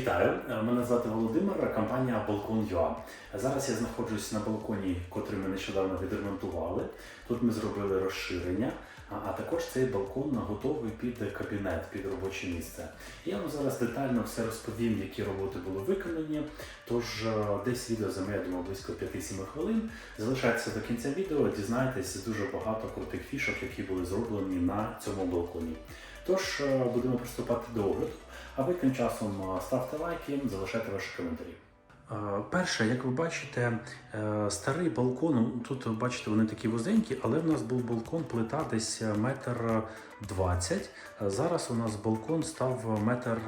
Вітаю, Е, мене звати Володимир, компанія Балкон.ua. Зараз я знаходжусь на балконі, котрий ми нещодавно відремонтували. Тут ми зробили розширення, а- також цей балкон готовий під кабінет, під робоче місце. Я вам зараз детально все розповім, які роботи були виконані. Тож е, десь відео займе, я думаю, близько 5-7 хвилин. Залишайтеся до кінця відео, дізнайтесь дуже багато крутих фішок, які були зроблені на цьому балконі. Тож е, будемо приступати до огляду. А ви тим часом е, ставте лайки, залишайте ваші коментарі. Е, Перше, як ви бачите, е, старий балкон, ну, тут бачите, вони такі вузенькі, але в нас був балкон, плита десь метр двадцять. Зараз у нас балкон став метр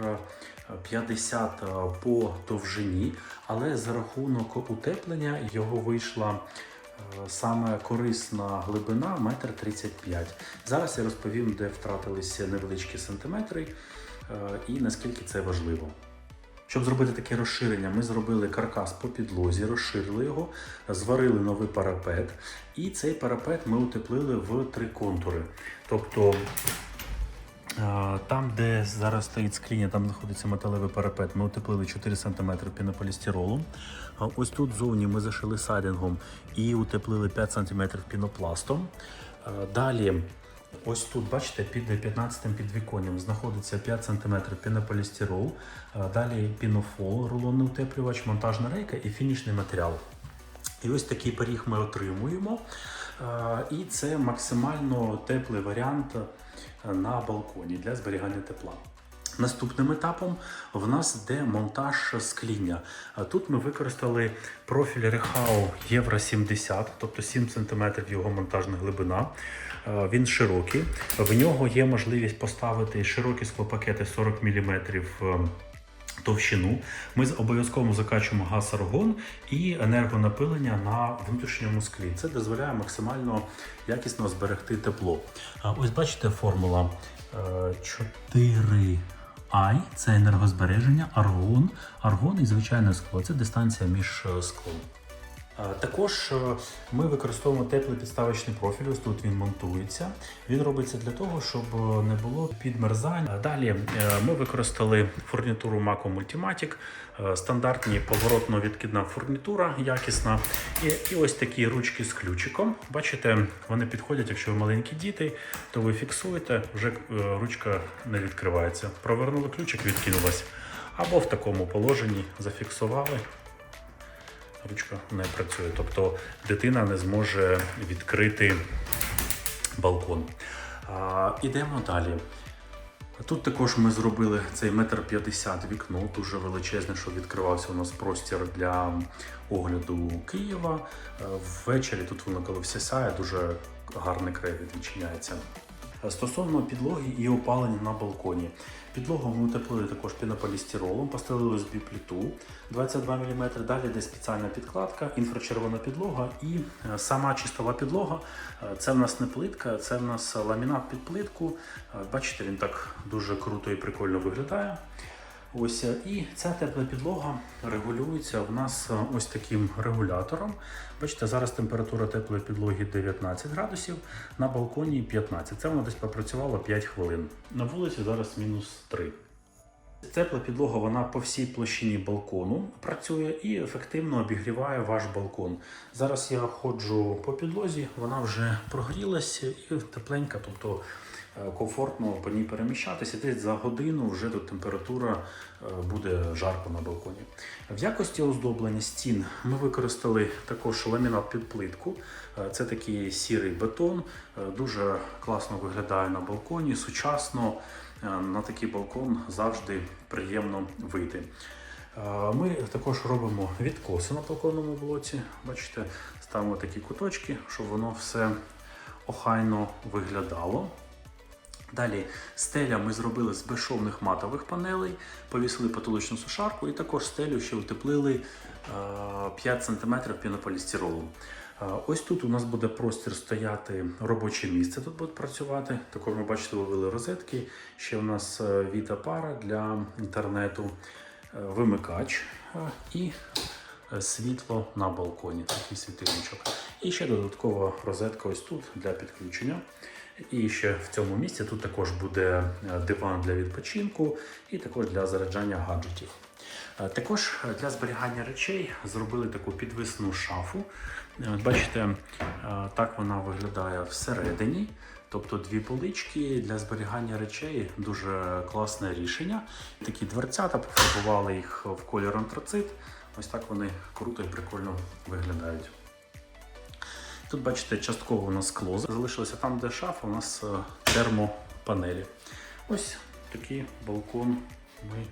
п'ятдесят по довжині, але за рахунок утеплення його вийшла саме корисна глибина метр тридцять п'ять. Зараз я розповім, де втратилися невеличкі сантиметри і наскільки це важливо. Щоб зробити таке розширення, ми зробили каркас по підлозі, розширили його, зварили новий парапет, і цей парапет ми утеплили в три контури. Тобто е, там, де зараз стоїть скриня, там знаходиться металевий парапет, ми утеплили 4 см пінополістиролу. Ось тут зовні ми зашили сайдингом і утеплили 5 см пінопластом. Е, Далі Ось тут, бачите, під 15 м підвіконням знаходиться 5 см пінополістирол, е, далі пінофол, рулонний утеплювач, монтажна рейка і фінішний матеріал. І ось такий пиріг ми отримуємо. Е, І це максимально теплий варіант е, на балконі для зберігання тепла. Наступним етапом в нас йде монтаж скління. Тут ми використали профіль Рехау Євро 70, тобто 7 см його монтажна глибина. Е, Він широкий. В нього є можливість поставити широкі склопакети 40 мм товщину. Ми обов'язково закачуємо газ аргон і енергонапилення на внутрішньому склі. Це дозволяє максимально якісно зберегти тепло. Ось бачите формула е, 4 I – це енергозбереження, аргон, аргон і звичайне скло. Це дистанція між е, склом. Е, Також е, ми використовуємо теплий підставочний профіль. Ось тут він монтується. Він робиться для того, щоб е, не було підмерзань. Далі ми використали фурнітуру Mako Multimatic, стандартні поворотно-відкидна фурнітура, якісна. І, і ось такі ручки з ключиком. Бачите, вони підходять, якщо ви маленькі діти, то ви фіксуєте, вже ручка не відкривається. Провернули ключик, відкинулась. Або в такому положенні зафіксували ручка не працює. Тобто дитина не зможе відкрити балкон. А, ідемо далі. Тут також ми зробили цей метр п'ятдесят вікно, дуже величезне, щоб відкривався у нас простір для огляду Києва. Е, Ввечері тут воно коли все сяє, дуже гарний краєвид відчиняється. Стосовно підлоги і опалення на балконі. Підлогу ми утеплили також пінополістиролом, постелили з плиту 22 мм, далі де спеціальна підкладка, інфрачервона підлога і е, сама чистова підлога. Е, Це в нас не плитка, це в нас ламінат під плитку. Е, Бачите, він так дуже круто і прикольно виглядає. Ось е, і ця тепла підлога регулюється в нас е, ось таким регулятором. Бачите, зараз температура теплої підлоги 19 градусів, на балконі 15. Це воно десь попрацювало 5 хвилин. На вулиці зараз мінус 3. Тепла підлога вона по всій площині балкону працює і ефективно обігріває ваш балкон. Зараз я ходжу по підлозі, вона вже прогрілася і тепленька, тобто комфортно по ній переміщатися. Десь за годину вже тут температура е, буде жарко на балконі. В якості оздоблення стін ми використали також ламінат під плитку. Е, Це такий сірий бетон, е, дуже класно виглядає на балконі, сучасно. Е, На такий балкон завжди приємно вийти. Е, Ми також робимо відкоси на балконному блоці. Бачите, ставимо такі куточки, щоб воно все охайно виглядало. Далі стеля ми зробили з безшовних матових панелей, повісили потолочну сушарку і також стелю ще утеплили е, 5 см пінополістиролу. Е, Ось тут у нас буде простір стояти робоче місце. Тут буде працювати. Також ми бачите, вивели розетки. Ще у нас е, віта пара для інтернету, е, вимикач е, і е, світло на балконі. Такий світильничок. І ще додаткова розетка ось тут для підключення. І ще в цьому місці тут також буде е, диван для відпочинку і також для заряджання гаджетів. Е, Також для зберігання речей зробили таку підвісну шафу. Е, Бачите, е, так вона виглядає всередині. Тобто дві полички для зберігання речей дуже класне рішення. Такі дверцята пофарбували їх в колір антрацит. Ось так вони круто і прикольно виглядають. Тут бачите, частково у нас скло залишилося там, де шафа, у нас е, термопанелі. Ось такий балкон ми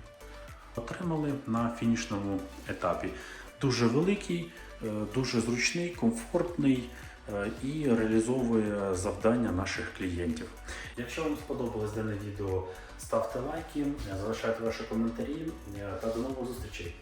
отримали на фінішному етапі. Дуже великий, е, дуже зручний, комфортний е, і реалізовує завдання наших клієнтів. Якщо вам сподобалось дане відео, ставте лайки, залишайте ваші коментарі та до нових зустрічей.